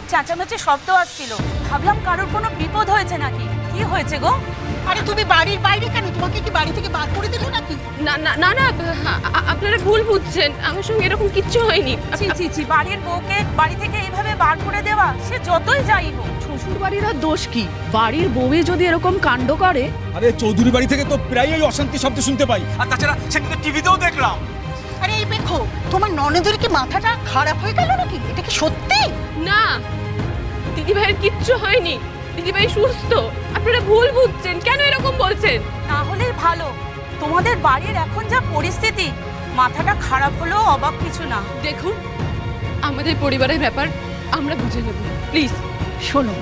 খুব চেঁচামেচি শব্দ আসছিল। ভাবলাম কারোর কোনো বিপদ হয়েছে নাকি? কি হয়েছে গো? আরে তুমি বাড়ির বাইরে কেন? তোমাকে কি বাড়ি থেকে বার করে দিল নাকি? না না না না আ- আপনারা ভুল বুঝছেন। আমার সঙ্গে এরকম কিচ্ছু হয়নি। ছি ছি ছি বাড়ির বউকে বাড়ি থেকে এইভাবে বার করে দেওয়া সে যতই যাই হোক। শ্বশুর বাড়ির আর দোষ কি? বাড়ির বউয়ে যদি এরকম কাণ্ড করে? আরে চৌধুরী বাড়ি থেকে তো প্রায়ই এই অশান্তি শব্দ শুনতে পাই। আর তাছাড়া সেদিন টিভিতেও দেখলাম। দেখো তোমার ননদের কি মাথাটা খারাপ হয়ে গেল নাকি? এটা কি সত্যি? না দিদিভাইয়ের কিচ্ছু হয়নি। দিদিভাই সুস্থ। আপনারা ভুল বুঝছেন। কেন এরকম বলছেন? তাহলে ভালো। তোমাদের বাড়ির এখন যা পরিস্থিতি মাথাটা খারাপ হলেও অবাক কিছু না। দেখুন আমাদের পরিবারের ব্যাপার আমরা বুঝে নেব। প্লিজ শোনো।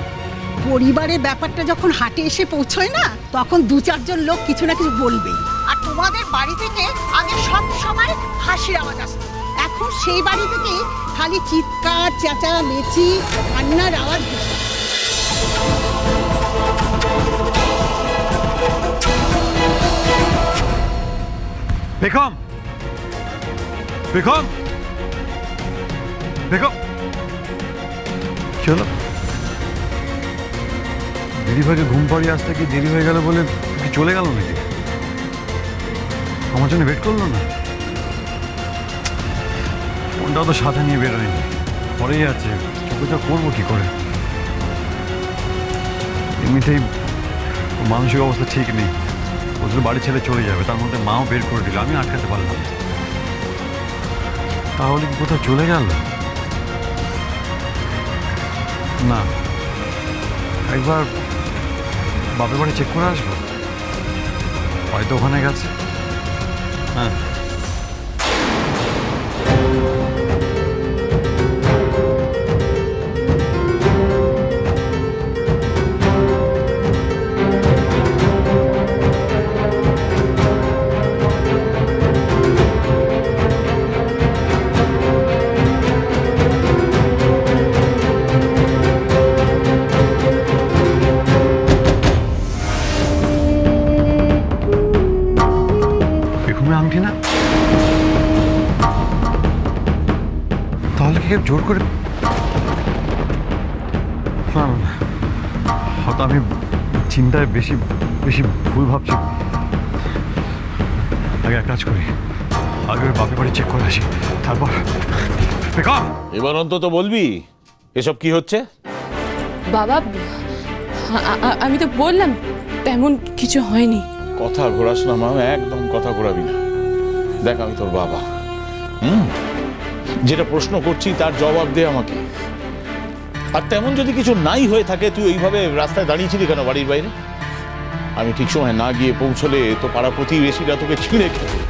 পরিবারের ব্যাপারটা যখন হাটে এসে পৌঁছয় না, তখন দু চারজন লোক কিছু না কিছু বলবেই আর তোমাদের বাড়ি থেকে আগে সব সময় হাসির আওয়াজ আসতো। এখন সেই বাড়ি থেকে খালি চিৎকার চেঁচা মেচি কান্নার আওয়াজ। বেগম! বেগম! বেগম! হলো দিদিভাইকে ঘুম পাড়িয়ে আসতে কি দেরি হয়ে গেল বলে কি চলে গেল নাকি? আমার জন্য ওয়েট করল না? ফোনটাও তো সাথে নিয়ে বেরোয়নি। পরেই আছে, চোখে করব কি করে? এমনিতেই মানসিক অবস্থা ঠিক নেই। ওদের বাড়ি ছেড়ে চলে যাবে, তার মধ্যে মাও বের করে দিল, আমি আটকাতে পারলাম তাহলে কি কোথাও চলে গেল? না। একবার বাপের বাড়ি চেক করে আসব? হয়তো ওখানে গেছে। হ্যাঁ। না। তাহলে কি জোর করে না। হয়তো আমি চিন্তায় বেশি বেশি ভুল ভাবছি। আগে এক কাজ করি। আগে ওই বাপের বাড়ি চেক করে আসি। তারপর এবার অন্তত বলবি এসব কি হচ্ছে? বাবা আমি তো বললাম তেমন কিছু হয়নি। কথা ঘোরাস না মা একদম কথা ঘোরাবি না। দেখ আমি তোর বাবা। হুম? যেটা প্রশ্ন করছি, তার জবাব দে আমাকে। আর তেমন যদি কিছু নাই হয়ে থাকে, তুই ওইভাবে রাস্তায় দাঁড়িয়েছিলি কেন বাড়ির বাইরে? আমি ঠিক সময় না গিয়ে পৌঁছলে তো পাড়া প্রতিবেশীরা তোকে ছিঁড়ে খেত।